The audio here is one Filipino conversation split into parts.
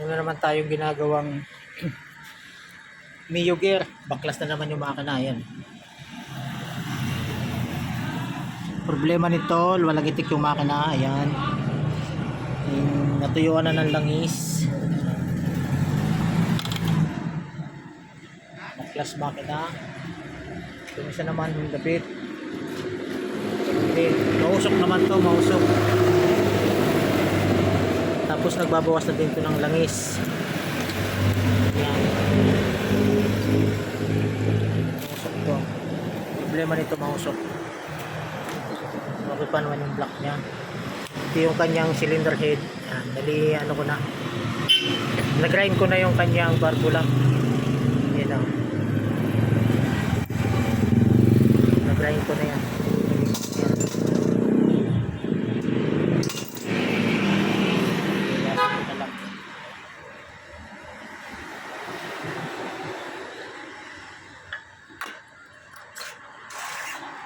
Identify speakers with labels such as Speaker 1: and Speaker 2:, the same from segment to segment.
Speaker 1: Ano na naman tayong ginagawang Mio gear. Baklas na naman yung makina. Yan. Problema nito, walang itik yung makina. Ayan. Yung natuyuan na ng langis. Baklas makina. Yung isa naman yung dapit. Okay. Mausok naman to, mausok. Tapos nagbabawas na din to ng langis. Yan. Mausok to. Problema nito mausok. Okay yung block niya. Ito yung kanyang cylinder head. Yan. Dali ano ko na. Nag-grind ko na yung kanyang barbula. Yan o. Nag-grind ko na yan. Yan. Ilasan ko na lang.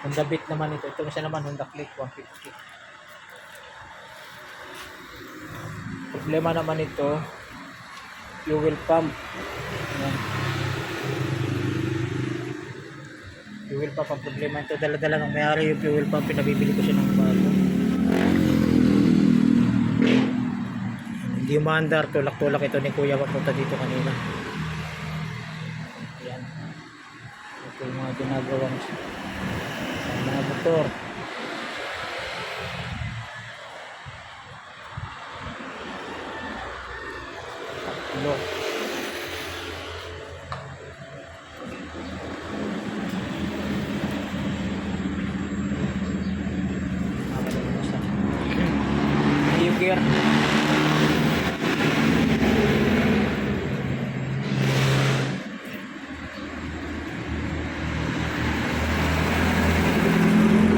Speaker 1: Honda Beat naman ito. Ito isa naman Honda Click 150. Problema naman ito, fuel pump. Ayan. Fuel pump ang problema ito. Dala-dala ng mayari yung fuel pump. Pinabibili ko siya ng bago. Hindi umaandar. Tulak-tulak ito ni Kuya papunta dito kanina. ito yung mga ginagawang mga motor. Tatlo. Thank you.